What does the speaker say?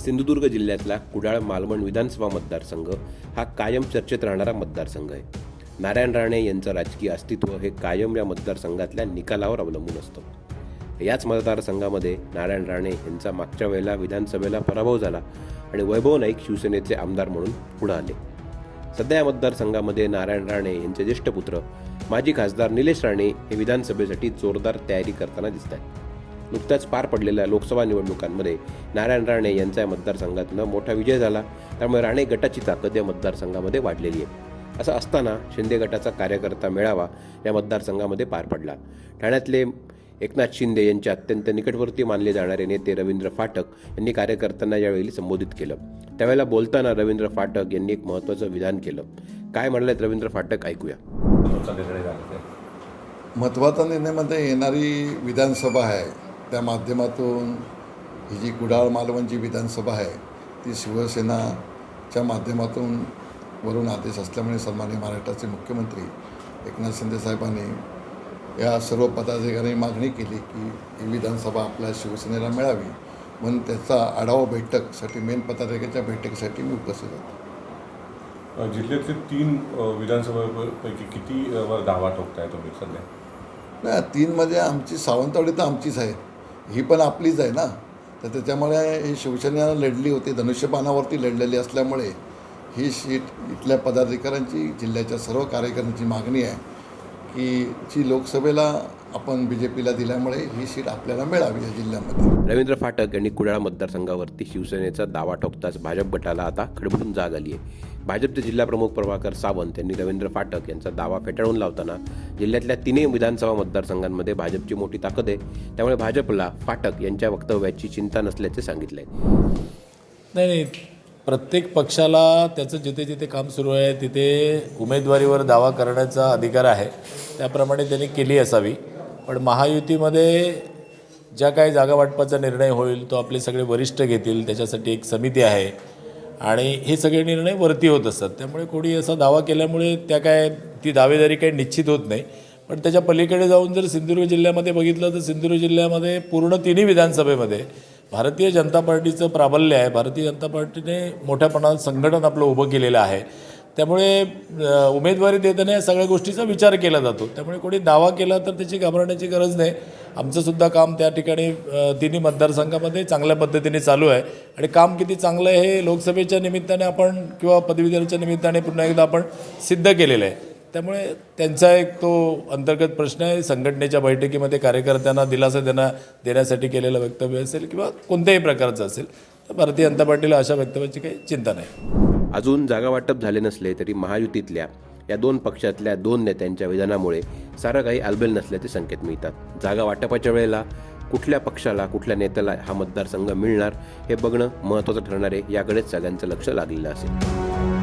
सिंधुदुर्ग जिल्ह्यातला कुडाळ मालवण विधानसभा मतदारसंघ हा कायम चर्चेत राहणारा मतदारसंघ आहे. नारायण राणे यांचं राजकीय अस्तित्व हे कायम या मतदारसंघातल्या निकालावर अवलंबून असतं. याच मतदारसंघामध्ये नारायण राणे यांचा मागच्या वेळेला विधानसभेला पराभव झाला आणि वैभव नाईक शिवसेनेचे आमदार म्हणून पुढे आले. सध्या या मतदारसंघामध्ये नारायण राणे यांचे ज्येष्ठ पुत्र माजी खासदार निलेश राणे हे विधानसभेसाठी जोरदार तयारी करताना दिसत आहेत नुकत्याच पार पडलेल्या लोकसभा निवडणुकांमध्ये नारायण राणे यांचा या मतदारसंघातनं मोठा विजय झाला. त्यामुळे राणे गटाची ताकद या मतदारसंघामध्ये वाढलेली आहे. असं असताना शिंदे गटाचा कार्यकर्ता मेळावा या मतदारसंघामध्ये पार पडला. ठाण्यातले एकनाथ शिंदे यांचे अत्यंत निकटवर्ती मानले जाणारे नेते रवींद्र फाटक यांनी कार्यकर्त्यांना यावेळी संबोधित केलं. त्यावेळेला बोलताना रवींद्र फाटक यांनी एक महत्त्वाचं विधान केलं. काय म्हणालेत रवींद्र फाटक? ऐकूया. महत्त्वाचा निर्णयमध्ये येणारी विधानसभा आहे. त्या माध्यमातून ही जी कुडाळ मालवण जी विधानसभा आहे ती शिवसेनाच्या माध्यमातून वरून आदेश असल्यामुळे सन्मान्य महाराष्ट्राचे मुख्यमंत्री एकनाथ शिंदे साहेबांनी या सर्व पदाधिकाऱ्यांनी मागणी केली की ही विधानसभा आपल्या शिवसेनेला मिळावी. म्हणून त्याचा आढावा बैठकसाठी मेन पदाधिकाऱ्याच्या बैठकीसाठी मी उपस्थित होतो. जिल्ह्यातले तीन विधानसभेपैकी किती वर दावा ठोकताय तुम्ही सध्या? नाही तीनमध्ये आमची सावंतवाडी तर आमचीच आहे. ही पण आपलीच आहे ना. तर त्याच्यामुळे ही शिवसेनेला लढली होती धनुष्यबाणावरती लढलेली असल्यामुळे ही सीट इथल्या पदाधिकाऱ्यांची जिल्ह्याच्या सर्व कार्यकर्त्यांची मागणी आहे की जी लोकसभेला आपण बी जे पीला दिल्यामुळे ही सीट आपल्याला मिळावी या जिल्ह्यामध्ये. रवींद्र फाटक यांनी कुडाळ मतदारसंघावरती शिवसेनेचा दावा ठोकताच भाजप गटाला आता खडबडून जाग आली आहे. भाजपचे जिल्हाप्रमुख प्रभाकर सावंत यांनी रवींद्र फाटक यांचा दावा फेटाळून लावताना जिल्ह्यातल्या तिन्ही विधानसभा मतदारसंघांमध्ये भाजपची मोठी ताकद आहे. त्यामुळे भाजपला फाटक यांच्या वक्तव्याची चिंता नसल्याचे सांगितले नाही नाही. प्रत्येक पक्षाला त्याचं जिथे जिथे काम सुरू आहे तिथे उमेदवारीवर दावा करण्याचा अधिकार आहे. त्याप्रमाणे त्यांनी केली असावी. पण महायुतीमध्ये ज्या काही जागा वाटपाचा निर्णय होईल तो आपले सगळे वरिष्ठ घेतील त्याच्यासाठी एक समिती आहे. आणि हे सगळे निर्णय वरती होत असतात. त्यामुळे कोणी असा दावा केल्यामुळे त्या काय ती दावेदारी काही निश्चित होत नाही. पण त्याच्या पलीकडे जाऊन जर सिंधुदुर्ग जिल्ह्यामध्ये बघितलं तर सिंधुदुर्ग जिल्ह्यामध्ये पूर्ण तिन्ही विधानसभेमध्ये भारतीय जनता पार्टीचं प्राबल्य आहे. भारतीय जनता पार्टीने मोठ्या प्रमाणात संघटन आपलं उभं केलेलं आहे. त्यामुळे उमेदवारी देताना या सगळ्या गोष्टीचा विचार केला जातो. त्यामुळे कोणी दावा केला तर त्याची घाबरण्याची गरज नाही. आमचंसुद्धा काम त्या ठिकाणी तिन्ही मतदारसंघामध्ये चांगल्या पद्धतीने चालू आहे. आणि काम किती चांगलं आहे हे लोकसभेच्या निमित्ताने आपण किंवा पदवीधरच्या निमित्ताने पुन्हा एकदा आपण सिद्ध केलेलं आहे. त्यामुळे त्यांचा एक तो अंतर्गत प्रश्न आहे. संघटनेच्या बैठकीमध्ये कार्यकर्त्यांना दिलासा देण्या देण्यासाठी केलेलं वक्तव्य असेल किंवा कोणत्याही प्रकारचं असेल तर भारतीय जनता पार्टीला अशा वक्तव्याची काही चिंता नाही. अजून जागा वाटप झाले नसले तरी महायुतीतल्या या दोन पक्षातल्या दोन नेत्यांच्या विधानामुळे सारं काही आलबेल नसल्याचे संकेत मिळतात. जागा वाटपाच्या वेळेला कुठल्या पक्षाला कुठल्या नेत्याला हा मतदारसंघ मिळणार हे बघणं महत्त्वाचं ठरणार आहे याकडेच सगळ्यांचं लक्ष लागलेलं असेल.